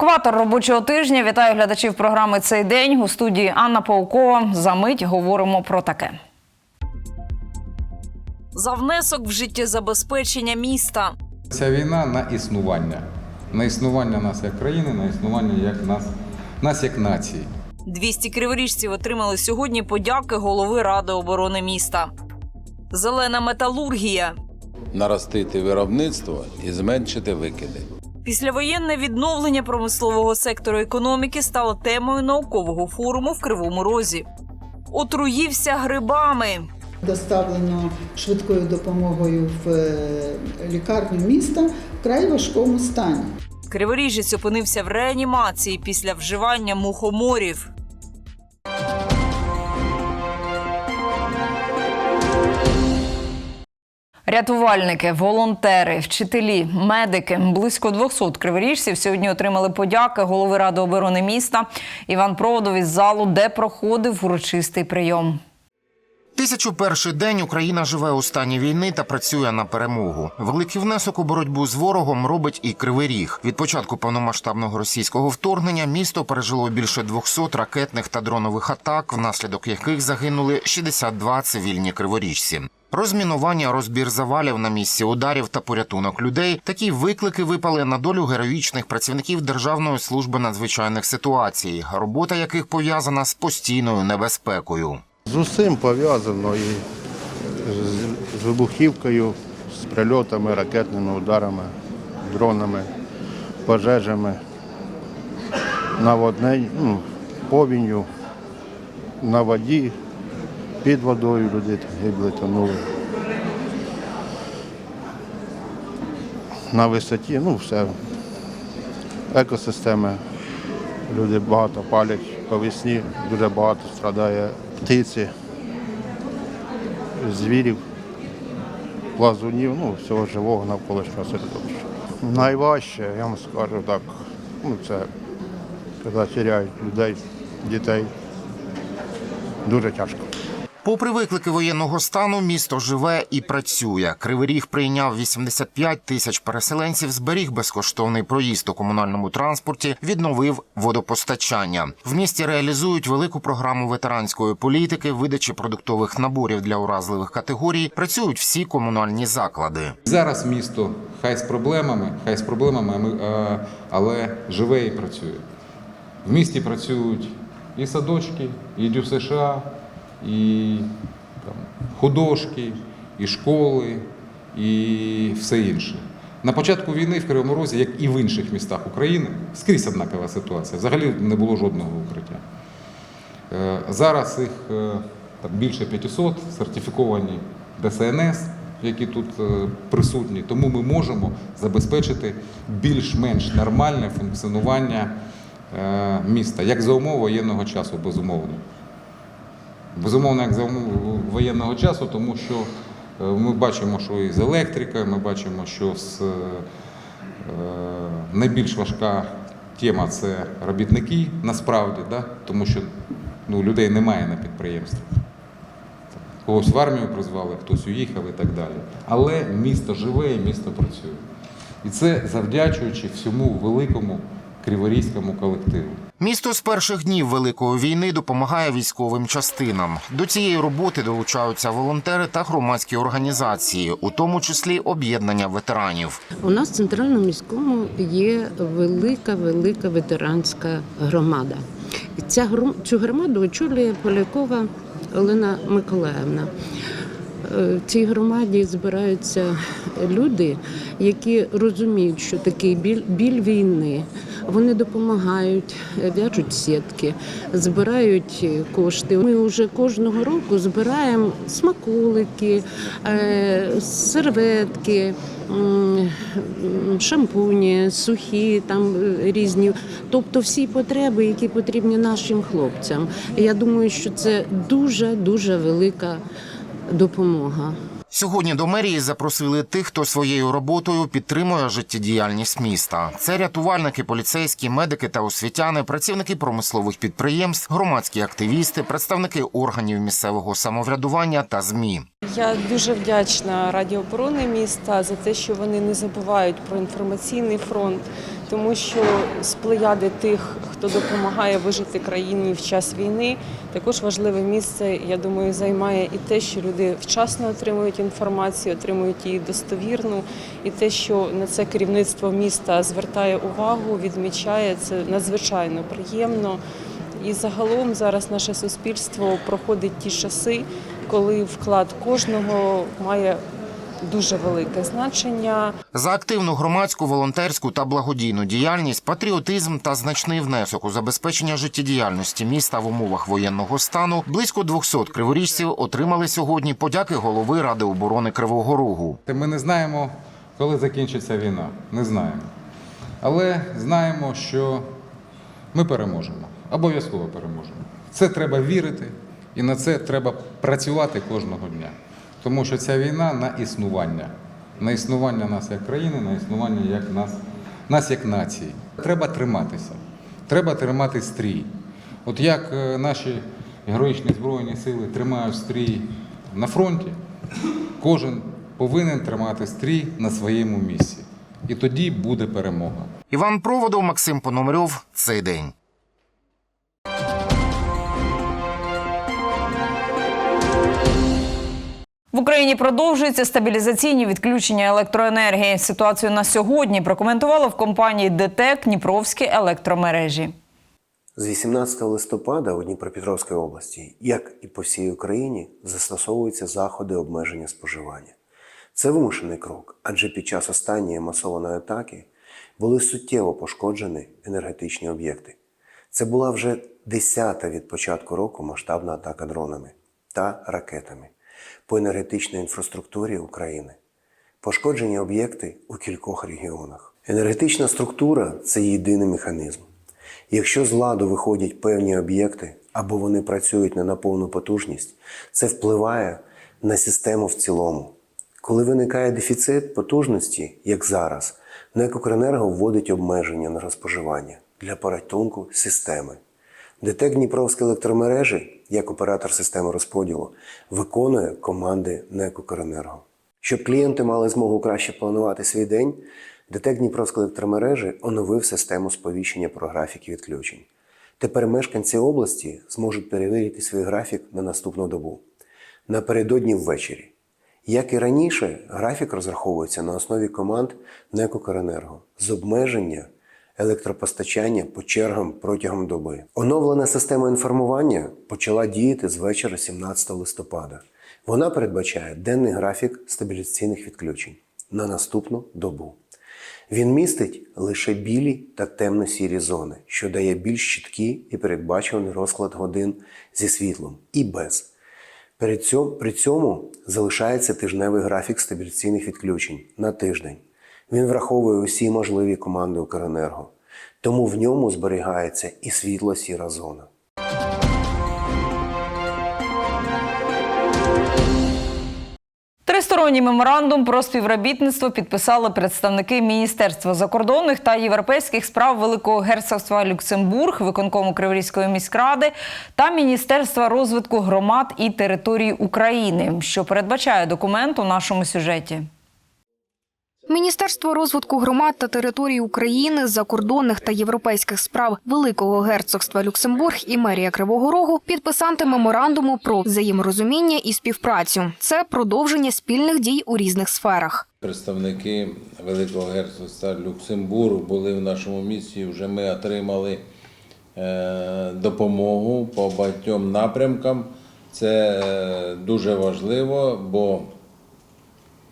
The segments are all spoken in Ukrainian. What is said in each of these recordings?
Екватор робочого тижня. Вітаю глядачів програми цей день. У студії Анна Паукова. За мить говоримо про таке. За внесок в життєзабезпечення міста. Ця війна на існування. На існування нас як країни, на існування як нас, нас як нації. 200 криворіжців отримали сьогодні подяки голови Ради оборони міста. Зелена металургія. наростити виробництво і зменшити викиди. Післявоєнне відновлення промислового сектору економіки стало темою наукового форуму в Кривому Розі. Отруївся грибами. доставлено швидкою допомогою в е, лікарню міста в край важкому стані. Криворіжець опинився в реанімації після вживання мухоморів. Рятувальники, волонтери, вчителі, медики, близько 200 криворіжців сьогодні отримали подяки голови Ради оборони міста Іван Проводов із залу, де проходив урочистий прийом. Тисячу перший день Україна живе у стані війни та працює на перемогу. Великий внесок у боротьбу з ворогом робить і Кривий Ріг. Від початку повномасштабного російського вторгнення місто пережило більше 200 ракетних та дронових атак, внаслідок яких загинули 62 цивільні криворіжці. Розмінування, розбір завалів на місці ударів та порятунок людей. Такі виклики випали на долю героїчних працівників Державної служби надзвичайних ситуацій, робота яких пов'язана з постійною небезпекою. З усім пов'язано і з, вибухівкою, з прильотами, ракетними ударами, дронами, пожежами, наводнень, ну, повінню, на воді, під водою люди гибли, тонули. На висоті, ну все. Екосистеми. Люди багато палять по весні, дуже багато страдає птиці, звірів, плазунів, ну, всього живого навколишнього середовища. Найважче, я вам скажу так, ну, це коли тіряють людей, дітей. Дуже тяжко. Попри виклики воєнного стану, місто живе і працює. Кривий Ріг прийняв 85 тисяч переселенців, зберіг безкоштовний проїзд у комунальному транспорті, відновив водопостачання. В місті реалізують велику програму ветеранської політики, видачі продуктових наборів для уразливих категорій. Працюють всі комунальні заклади. Зараз місто хай з проблемами, хай з проблемами, але живе і працює. В місті працюють і садочки, і ДЮСШ, і там, художки, і школи, і все інше. На початку війни в Кривому Розі, як і в інших містах України, скрізь однакова ситуація. Взагалі не було жодного укриття. Е, Зараз їх е, там, більше 500 сертифіковані ДСНС, які тут е, присутні, тому ми можемо забезпечити більш-менш нормальне функціонування міста, як за умов воєнного часу, безумовно. Безумовно, як за воєнного часу, тому що е, ми бачимо, що і з електрикою, ми бачимо, що з, е, найбільш важка тема це робітники насправді, да? тому що ну, людей немає на підприємствах. Когось в армію призвали, хтось уїхав і так далі. Але місто живе і місто працює. І це завдячуючи всьому великому криворізькому колективу. Місто з перших днів Великої війни допомагає військовим частинам. До цієї роботи долучаються волонтери та громадські організації, у тому числі об'єднання ветеранів. У нас в центральному міському є велика, велика ветеранська громада. Ця цю громаду очолює Полякова Олена Миколаївна. Е, В цій громаді збираються люди, які розуміють, що такий біль, біль війни. Вони допомагають, в'яжуть сітки, збирають кошти. Ми вже кожного року збираємо смаколики, е, серветки, шампуні, сухі, там е, різні. Тобто всі потреби, які потрібні нашим хлопцям. Я думаю, що це дуже дуже велика допомога. Сьогодні до мерії запросили тих, хто своєю роботою підтримує життєдіяльність міста. Це рятувальники, поліцейські, медики та освітяни, працівники промислових підприємств, громадські активісти, представники органів місцевого самоврядування та змі. Я дуже вдячна Раді оборони міста за те, що вони не забувають про інформаційний фронт, тому що з плеяди тих, хто допомагає вижити країні в час війни, також важливе місце, я думаю, займає і те, що люди вчасно отримують інформацію, отримують її достовірну, і те, що на це керівництво міста звертає увагу, відмічає це надзвичайно приємно. І загалом зараз наше суспільство проходить ті часи, коли вклад кожного має дуже велике значення. За активну громадську, волонтерську та благодійну діяльність, патріотизм та значний внесок у забезпечення життєдіяльності міста в умовах воєнного стану близько 200 криворіжців отримали сьогодні подяки голови Ради оборони Кривого Рогу. Ми не знаємо, коли закінчиться війна. Не знаємо. Але знаємо, що ми переможемо. Обов'язково переможемо. Це треба вірити, і на це треба працювати кожного дня. Тому що ця війна на існування. На існування нас як країни, на існування як нас, нас як нації. Треба триматися. Треба тримати стрій. От як е, наші героїчні Збройні сили тримають стрій на фронті, кожен повинен тримати стрій на своєму місці. І тоді буде перемога. Іван Проводов, Максим Пономарьов. Цей день. В Україні продовжуються стабілізаційні відключення електроенергії. Ситуацію на сьогодні прокоментували в компанії ДТЕК Дніпровські електромережі. З 18 листопада у Дніпропетровській області, як і по всій Україні, застосовуються заходи обмеження споживання. Це вимушений крок, адже під час останньої масованої атаки були суттєво пошкоджені енергетичні об'єкти. Це була вже десята від початку року масштабна атака дронами та ракетами по енергетичній інфраструктурі України. Пошкоджені об'єкти у кількох регіонах. Енергетична структура це єдиний механізм. Якщо з ладу виходять певні об'єкти або вони працюють не на повну потужність, це впливає на систему в цілому. Коли виникає дефіцит потужності, як зараз, НЕК «Укренерго» вводить обмеження на розпоживання для порятунку системи. ДТЕК Дніпровські електромережі, як оператор системи розподілу, виконує команди НЕК «Укренерго». Щоб клієнти мали змогу краще планувати свій день, ДТЕК Дніпровської електромережі оновив систему сповіщення про графіки відключень. Тепер мешканці області зможуть перевірити свій графік на наступну добу напередодні ввечері. Як і раніше, графік розраховується на основі команд НЕК «Укренерго» з обмеження електропостачання по чергам протягом доби. Оновлена система інформування почала діяти з вечора 17 листопада. Вона передбачає денний графік стабілізаційних відключень на наступну добу. Він містить лише білі та темно-сірі зони, що дає більш чіткий і передбачуваний розклад годин зі світлом і без. При цьому, залишається тижневий графік стабілізаційних відключень на тиждень. Він враховує усі можливі команди Укренерго, тому в ньому зберігається і світло-сіра зона. Тристоронній меморандум про співробітництво підписали представники Міністерства закордонних та європейських справ Великого герцогства Люксембург, виконкому Криворізької міськради та Міністерства розвитку громад і територій України, що передбачає документ у нашому сюжеті. Міністерство розвитку громад та територій України, закордонних та європейських справ Великого герцогства Люксембург і мерія Кривого Рогу підписанти меморандуму про взаєморозуміння і співпрацю. Це продовження спільних дій у різних сферах. Представники Великого герцогства Люксембург були в нашому місті. Вже ми отримали е, допомогу по багатьом напрямкам. Це е, дуже важливо, бо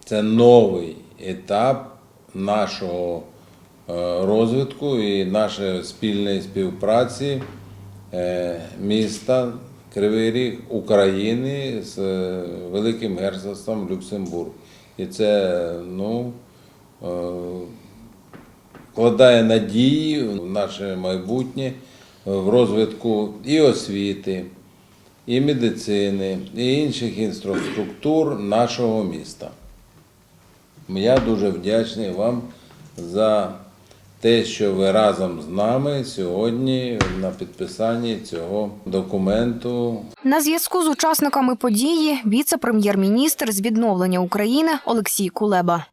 це новий етап нашого е, розвитку і нашої спільної співпраці е, міста Кривий Ріг України з е, Великим герцогством Люксембург. І це ну, вкладає надії в наше майбутнє в розвитку і освіти, і медицини, і інших інфраструктур нашого міста. Я дуже вдячний вам за те, що ви разом з нами сьогодні на підписанні цього документу. На зв'язку з учасниками події віце-прем'єр-міністр з відновлення України Олексій Кулеба.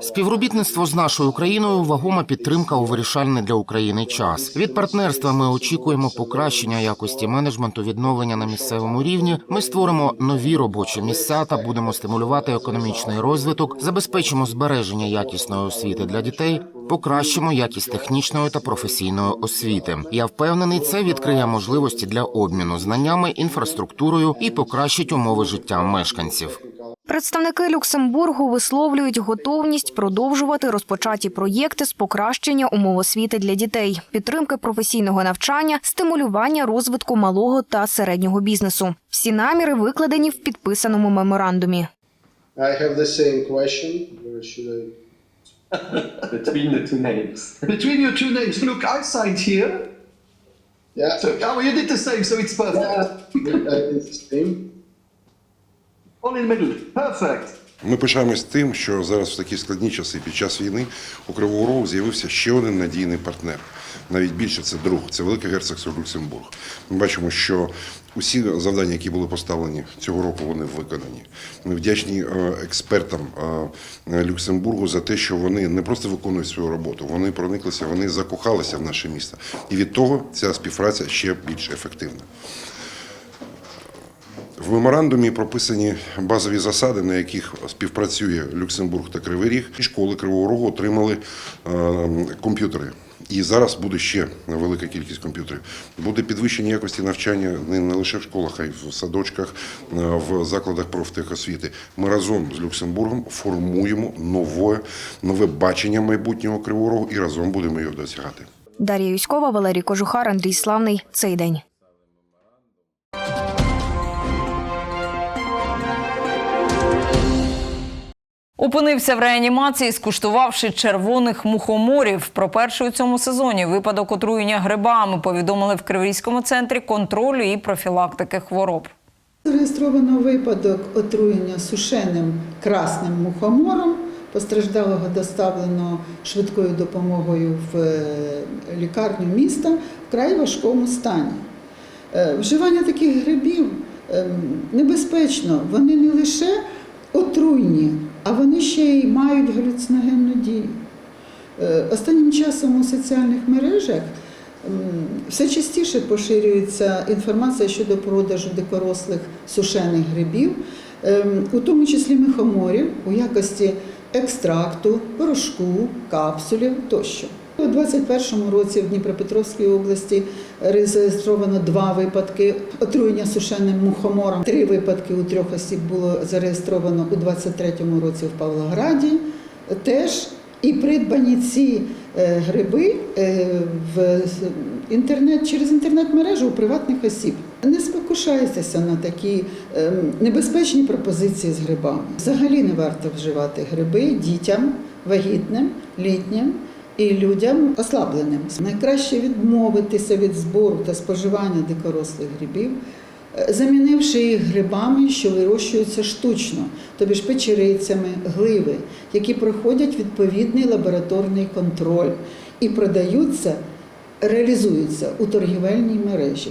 Співробітництво з нашою країною вагома підтримка у вирішальний для України час. Від партнерства ми очікуємо покращення якості менеджменту, відновлення на місцевому рівні. Ми створимо нові робочі місця та будемо стимулювати економічний розвиток, забезпечимо збереження якісної освіти для дітей, покращимо якість технічної та професійної освіти. Я впевнений, це відкриє можливості для обміну знаннями, інфраструктурою і покращить умови життя мешканців. Представники Люксембургу висловлюють готовність продовжувати розпочаті проєкти з покращення умов освіти для дітей, підтримки професійного навчання, стимулювання розвитку малого та середнього бізнесу. Всі наміри викладені в підписаному меморандумі. I have the same question. Where should I? Between the two names. Between your two names, look, I signed here. Yeah, So, oh, you did the same, so it's perfect. I did the same. All in the middle. Perfect. Ми пишаємось тим, що зараз в такі складні часи під час війни у Кривого Рогу з'явився ще один надійний партнер. Навіть більше це друг, це Велике Герцогство Люксембург. Ми бачимо, що усі завдання, які були поставлені цього року, вони виконані. Ми вдячні е, експертам е, Люксембургу за те, що вони не просто виконують свою роботу, вони прониклися, вони закохалися в наше місто. І від того ця співпраця ще більш ефективна. В меморандумі прописані базові засади, на яких співпрацює Люксембург та Кривий Ріг. Школи Кривого Рогу отримали е, комп'ютери. І зараз буде ще велика кількість комп'ютерів. Буде підвищення якості навчання не, лише в школах, а й в садочках, е, в закладах профтехосвіти. Ми разом з Люксембургом формуємо нове, нове бачення майбутнього Криворогу і разом будемо його досягати. Дар'я Юськова, Валерій Кожухар, Андрій Славний. Цей день. Опинився в реанімації, скуштувавши червоних мухоморів. Про перший у цьому сезоні випадок отруєння грибами повідомили в Криворізькому центрі контролю і профілактики хвороб. Зареєстровано випадок отруєння сушеним красним мухомором. Постраждалого доставлено швидкою допомогою в е, лікарню міста в край важкому стані. Е, Вживання таких грибів ем, небезпечно. Вони не лише отруйні, а вони ще й мають галюциногенну дію. Е, Останнім часом у соціальних мережах все частіше поширюється інформація щодо продажу дикорослих сушених грибів, ем, у тому числі михоморів у якості екстракту, порошку, капсулів тощо. У 2021 році в Дніпропетровській області зареєстровано два випадки отруєння сушеним мухомором. Три випадки у трьох осіб було зареєстровано у 2023 році в Павлограді. Теж і придбані ці е, гриби е, в інтернет через інтернет-мережу у приватних осіб. Не спокушайтеся на такі ем, небезпечні пропозиції з грибами. Взагалі не варто вживати гриби дітям, вагітним, літнім і людям ослабленим. Найкраще відмовитися від збору та споживання дикорослих грибів, е, замінивши їх грибами, що вирощуються штучно, тобі ж печерицями, гливи, які проходять відповідний лабораторний контроль і продаються, реалізуються у торгівельній мережі.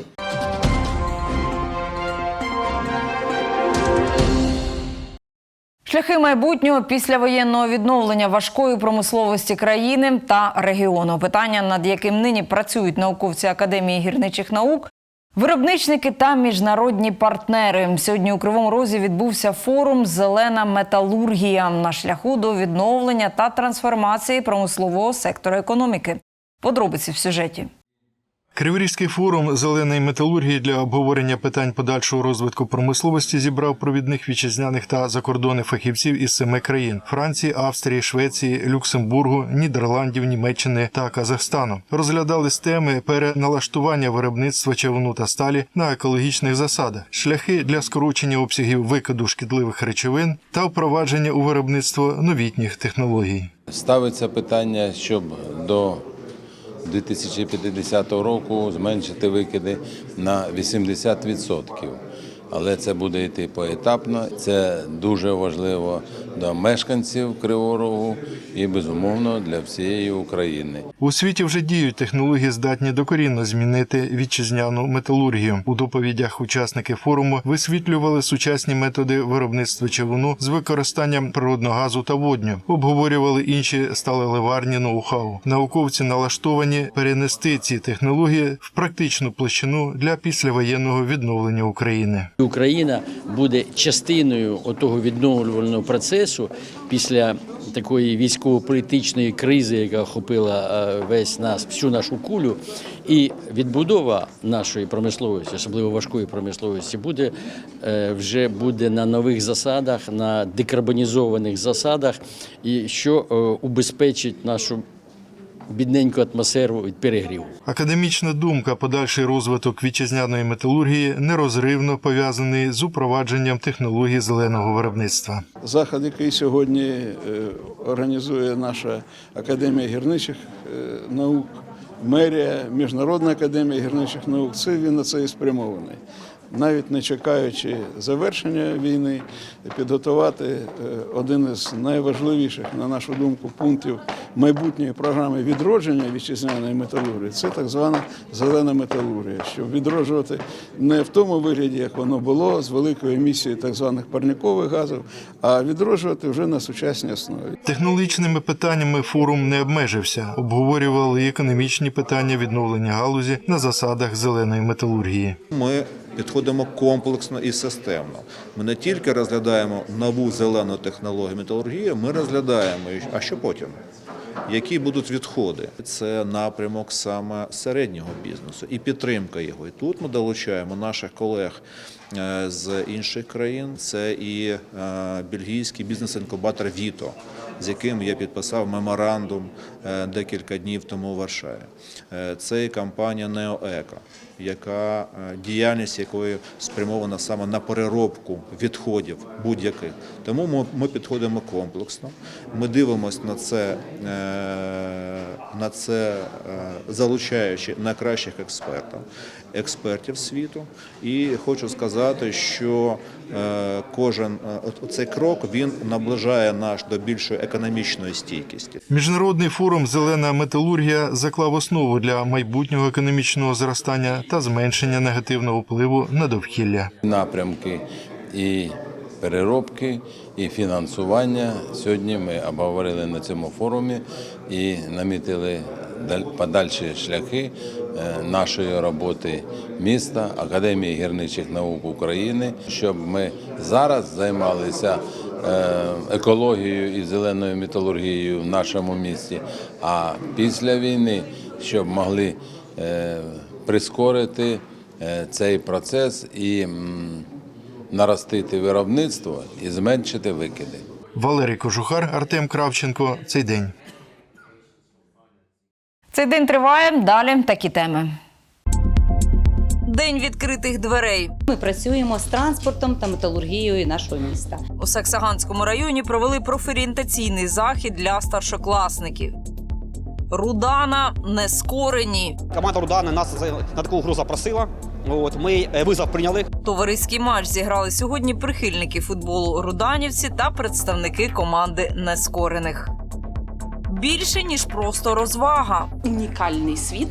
Шляхи майбутнього після воєнного відновлення важкої промисловості країни та регіону. Питання, над яким нині працюють науковці Академії гірничих наук, виробничники та міжнародні партнери. Сьогодні у Кривому Розі відбувся форум Зелена металургія на шляху до відновлення та трансформації промислового сектору економіки. Подробиці в сюжеті. Криворізький форум зеленої металургії для обговорення питань подальшого розвитку промисловості зібрав провідних вітчизняних та закордонних фахівців із семи країн: Франції, Австрії, Швеції, Люксембургу, Нідерландів, Німеччини та Казахстану. Розглядались теми переналаштування виробництва човну та сталі на екологічних засадах, шляхи для скорочення обсягів викиду шкідливих речовин та впровадження у виробництво новітніх технологій. Ставиться питання, щоб до 2050 року зменшити викиди на 80%. Але це буде йти поетапно. Це дуже важливо для мешканців Кривого Рогу і безумовно для всієї України. У світі вже діють технології, здатні докорінно змінити вітчизняну металургію. У доповідях учасники форуму висвітлювали сучасні методи виробництва човуну з використанням природного газу та водню, обговорювали інші сталеливарні ноу-хау. Науковці налаштовані перенести ці технології в практичну площину для післявоєнного відновлення України. Україна буде частиною отого відновлювального процесу після такої військово-політичної кризи, яка охопила е, весь нас, всю нашу кулю, і відбудова нашої промисловості, особливо важкої промисловості, буде е, вже буде на нових засадах, на декарбонізованих засадах, і що е, убезпечить нашу бідненьку атмосферу від перегріву. Академічна думка, подальший розвиток вітчизняної металургії нерозривно пов'язаний з упровадженням технологій зеленого виробництва. Захід, який сьогодні е, організує наша академія гірничих е, наук, мерія, Міжнародна академія гірничих наук, це він на це і спрямований. Навіть не чекаючи завершення війни, підготувати е, один із найважливіших, на нашу думку, пунктів майбутньої програми відродження вітчизняної металургії це так звана зелена металургія, щоб відроджувати не в тому вигляді, як воно було, з великою емісією так званих парникових газів, а відроджувати вже на сучасній основі. Технологічними питаннями форум не обмежився. Обговорювали економічні питання відновлення галузі на засадах зеленої металургії. Ми підходимо комплексно і системно. Ми не тільки розглядаємо нову зелену технологію металургії, ми розглядаємо, а що потім? Які будуть відходи? Це напрямок саме середнього бізнесу і підтримка його. І тут ми долучаємо наших колег е, з інших країн. Це і е, бельгійський бізнес-інкубатор Віто, з яким я підписав меморандум е, декілька днів тому у Варшаві. Це і компанія Неоеко, яка е, діяльність якої спрямована саме на переробку відходів будь-яких. Тому ми, підходимо комплексно. Ми дивимося на це, е, на це е, залучаючи найкращих експертів, експертів світу. І хочу сказати, що е, кожен е, цей крок він наближає наш до більшої економічної стійкості. Міжнародний форум Зелена металургія заклав основу для майбутнього економічного зростання та зменшення негативного впливу на довкілля. Напрямки і переробки, і фінансування. Сьогодні ми обговорили на цьому форумі і намітили даль- подальші шляхи нашої роботи міста, Академії гірничих наук України, щоб ми зараз займалися е, екологією і зеленою металургією в нашому місті, а після війни, щоб могли е, прискорити е, цей процес і наростити виробництво і зменшити викиди. Валерій Кожухар, Артем Кравченко. Цей день. Цей день триває. Далі такі теми. День відкритих дверей. Ми працюємо з транспортом та металургією нашого міста. У Саксаганському районі провели профорієнтаційний захід для старшокласників. Рудана нескорені. Команда Рудани нас за- на таку гру запросила. От ми е, визов прийняли. Товариський матч зіграли сьогодні прихильники футболу руданівці та представники команди нескорених. Більше ніж просто розвага. унікальний світ,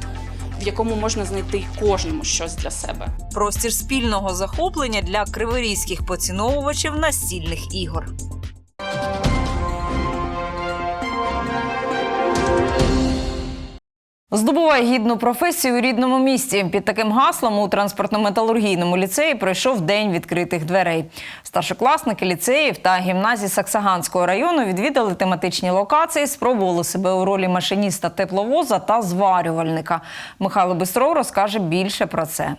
в якому можна знайти кожному щось для себе. Простір спільного захоплення для криворізьких поціновувачів настільних ігор. Здобуває гідну професію у рідному місті. Під таким гаслом у транспортно-металургійному ліцеї пройшов день відкритих дверей. Старшокласники ліцеїв та гімназій Саксаганського району відвідали тематичні локації, спробували себе у ролі машиніста тепловоза та зварювальника. Михайло Бистров розкаже більше про це.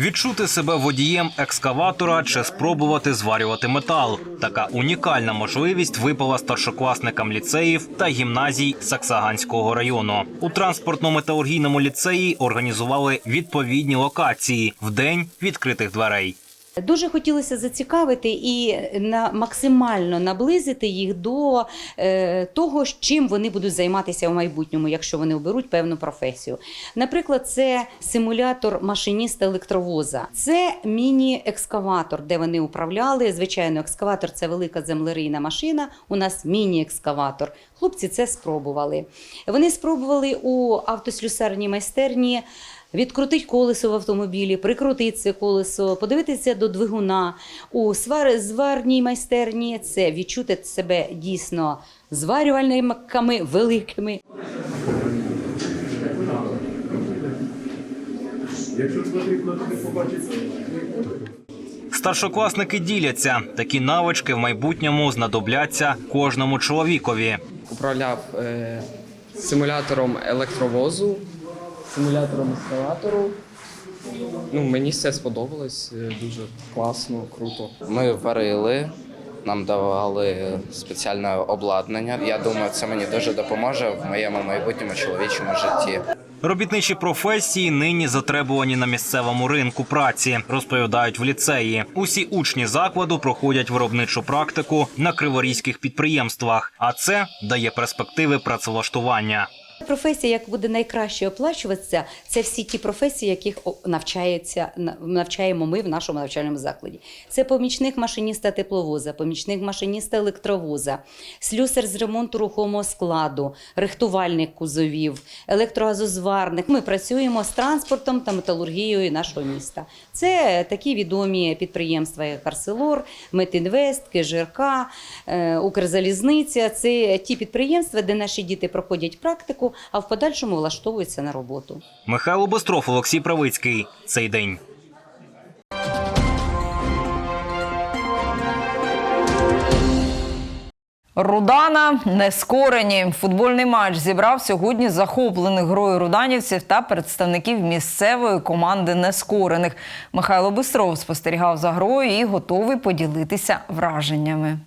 Відчути себе водієм екскаватора чи спробувати зварювати метал. Така унікальна можливість випала старшокласникам ліцеїв та гімназій Саксаганського району. У транспортно-металургійному ліцеї організували відповідні локації в день відкритих дверей. Дуже хотілося зацікавити і на максимально наблизити їх до е, того, чим вони будуть займатися в майбутньому, якщо вони оберуть певну професію. Наприклад, це симулятор машиніста електровоза, це міні-екскаватор, де вони управляли. Звичайно, екскаватор це велика землерийна машина. У нас міні-екскаватор. Хлопці це спробували. Вони спробували у автослюсарній майстерні. Відкрутить колесо в автомобілі, прикрутити це колесо, подивитися до двигуна. У свар... зварній майстерні це відчути себе дійсно зварювальниками великими. Старшокласники діляться. Такі навички в майбутньому знадобляться кожному чоловікові. управляв е, симулятором електровозу, симулятором ескалатору. Ну, мені все сподобалось, е, дуже класно, круто. Ми варили, нам давали спеціальне обладнання. Я думаю, це мені дуже допоможе в моєму майбутньому чоловічому житті. Робітничі професії нині затребувані на місцевому ринку праці, розповідають в ліцеї. Усі учні закладу проходять виробничу практику на криворізьких підприємствах, а це дає перспективи працевлаштування. Професія, як буде найкраще оплачуватися, це всі ті професії, яких навчається навчаємо ми в нашому навчальному закладі. Це помічник машиніста тепловоза, помічник машиніста електровоза, слюсар з ремонту рухомого складу, рихтувальник кузовів, електрогазозварник. Ми працюємо з транспортом та металургією нашого міста. Це такі відомі підприємства, як Арселор, Метінвест, КЖРК, е, Укрзалізниця. Це ті підприємства, де наші діти проходять практику, а в подальшому влаштовуються на роботу. Михайло Бостров, Олексій Правицький. Цей день. Рудана нескорені. Футбольний матч зібрав сьогодні захоплених грою руданівців та представників місцевої команди нескорених. Михайло Бистров спостерігав за грою і готовий поділитися враженнями.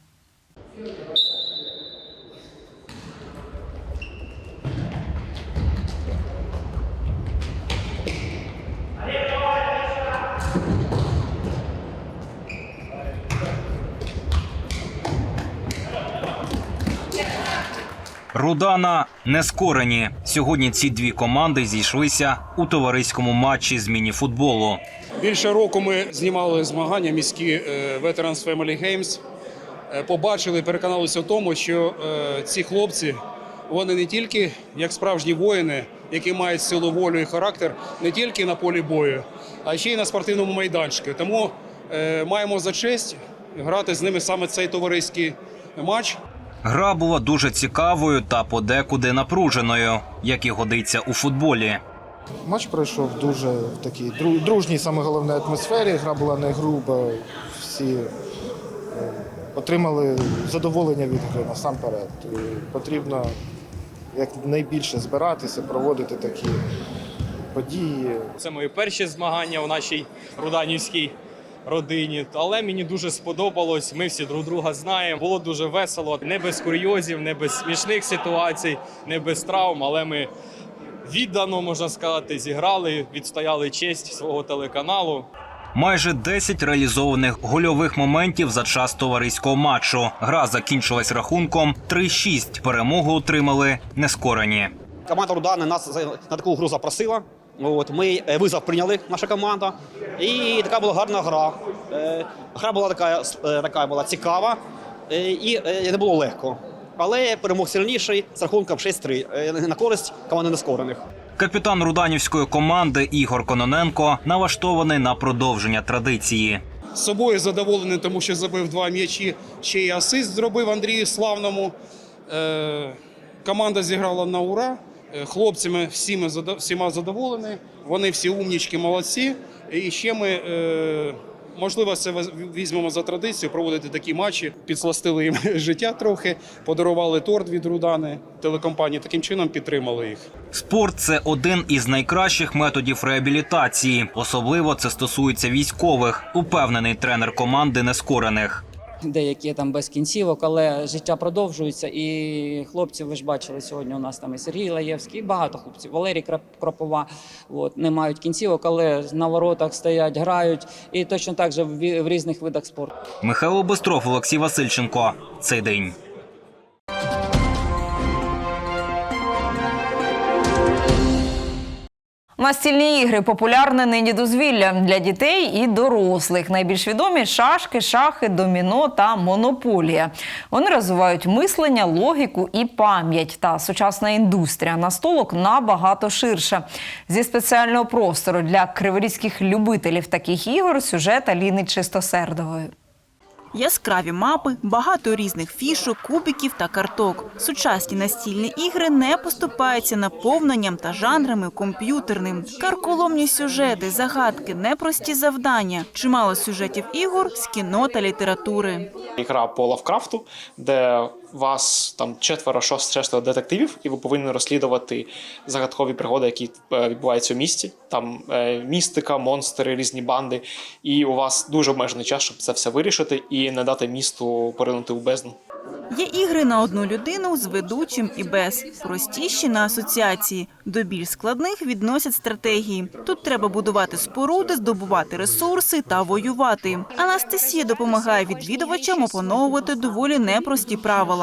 Рудана нескорені. Сьогодні ці дві команди зійшлися у товариському матчі з мініфутболу. Більше року ми знімали змагання міські е, Veterans Family Games. Е, Побачили, переконалися в тому, що е, ці хлопці вони не тільки як справжні воїни, які мають силу волю і характер, не тільки на полі бою, а ще й на спортивному майданчику. Тому маємо за честь грати з ними саме цей товариський матч. Гра була дуже цікавою та подекуди напруженою, як і годиться у футболі. Матч пройшов дуже в такій дружній, саме головне атмосфері. Гра була не груба. Всі е, отримали задоволення від гри насамперед. І потрібно якнайбільше збиратися, проводити такі події. Це мої перші змагання у нашій руданівській родині. Але мені дуже сподобалось. Ми всі друг друга знаємо. Було дуже весело, не без курйозів, не без смішних ситуацій, не без травм. Але ми віддано можна сказати, зіграли, відстояли честь свого телеканалу. Майже 10 реалізованих гольових моментів за час товариського матчу. Гра закінчилась рахунком 3-6. Перемогу отримали нескорені. Команда Рудани нас на таку гру запросила. От, ми е, визов прийняли, наша команда. І така була гарна гра. Е, Гра була така, е, така була цікава і не було легко. Але перемог сильніший з рахунком 6-3 е, на користь команди нескорених. Капітан руданівської команди Ігор Кононенко налаштований на продовження традиції. З собою задоволений, тому що забив два м'ячі. Ще й асист зробив Андрію Славному. Команда зіграла на ура. Е, Хлопцями всіми, всіма задоволені. Вони всі умнічки, молодці. І ще ми, е, можливо, це візьмемо за традицію проводити такі матчі. Підсластили їм життя трохи, подарували торт від Рудани телекомпанії. Таким чином підтримали їх. Спорт це один із найкращих методів реабілітації. Особливо це стосується військових, упевнений тренер команди нескорених. Деякі там без кінцівок, але життя продовжується. І хлопці, ви ж бачили сьогодні. У нас там і Сергій Лаєвський, і багато хлопців. Валерій Кропова. От не мають кінцівок, але на воротах стоять, грають, і точно так же в різних видах спорту. Михайло Бестров, Олексій Васильченко. Цей день. Настільні ігри популярне нині дозвілля для дітей і дорослих. Найбільш відомі шашки, шахи, доміно та монополія. Вони розвивають мислення, логіку і пам'ять. Та сучасна індустрія настолок набагато ширша. Зі спеціального простору для криворізьких любителів таких ігор сюжет Аліни Чистосердової. Яскраві мапи, багато різних фішок, кубиків та карток. Сучасні настільні ігри не поступаються наповненням та жанрами комп'ютерним. Карколомні сюжети, загадки, непрості завдання, чимало сюжетів ігор з кіно та літератури. Ігра по Лавкрафту, де вас там четверо шестеро детективів, і ви повинні розслідувати загадкові пригоди, які е, відбуваються у місті. Там е, містика, монстри, різні банди. І у вас дуже обмежений час, щоб це все вирішити і не дати місту поринути у бездну. Є ігри на одну людину з ведучим і без. Простіші на асоціації. До більш складних відносять стратегії. Тут треба будувати споруди, здобувати ресурси та воювати. Анастасія допомагає відвідувачам опановувати доволі непрості правила.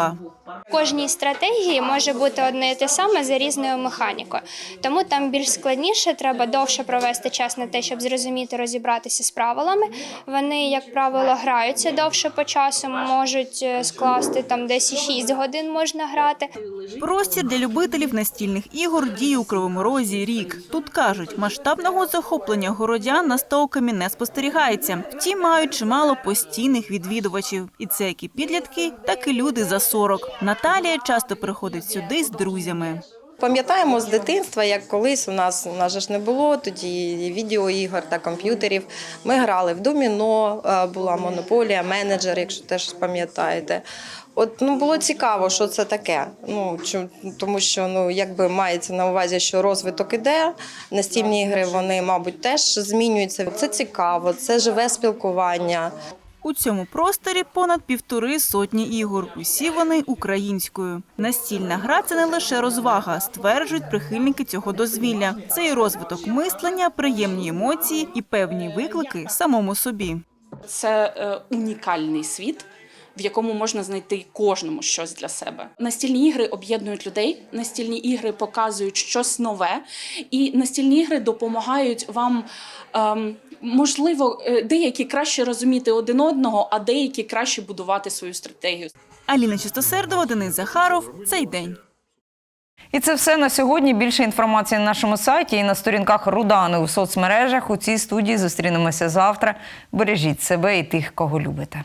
В кожній стратегії може бути одне і те саме за різною механікою. Тому там більш складніше, треба довше провести час на те, щоб зрозуміти, розібратися з правилами. Вони, як правило, граються довше по часу, можуть е, скласти там десь і 6 годин можна грати. Простір для любителів настільних ігор діє у Кривому Розі рік. Тут кажуть, масштабного захоплення городян на настолками не спостерігається. Втім, мають чимало постійних відвідувачів. І це як і підлітки, так і люди за 40. Наталія часто приходить сюди з друзями. Пам'ятаємо з дитинства, як колись у нас у нас ж не було тоді відеоігор та комп'ютерів. Ми грали в доміно, е, була монополія, менеджер, якщо теж пам'ятаєте. От ну було цікаво, що це таке. Ну чу- тому що ну якби мається на увазі, що розвиток іде. Настільні ігри вони, мабуть, теж змінюються. Це цікаво, це живе спілкування. У цьому просторі понад півтори сотні ігор. Усі вони українською. Настільна гра це не лише розвага, стверджують прихильники цього дозвілля. Це і розвиток мислення, приємні емоції і певні виклики самому собі. Це е, унікальний світ, в якому можна знайти кожному щось для себе. Настільні ігри об'єднують людей, настільні ігри показують щось нове, і настільні ігри допомагають вам. Ем, Можливо, е, деякі краще розуміти один одного, а деякі краще будувати свою стратегію. Аліна Чистосердова, Денис Захаров. Цей день. І це все на сьогодні. Більше інформації на нашому сайті і на сторінках Рудани у соцмережах. У цій студії зустрінемося завтра. Бережіть себе і тих, кого любите.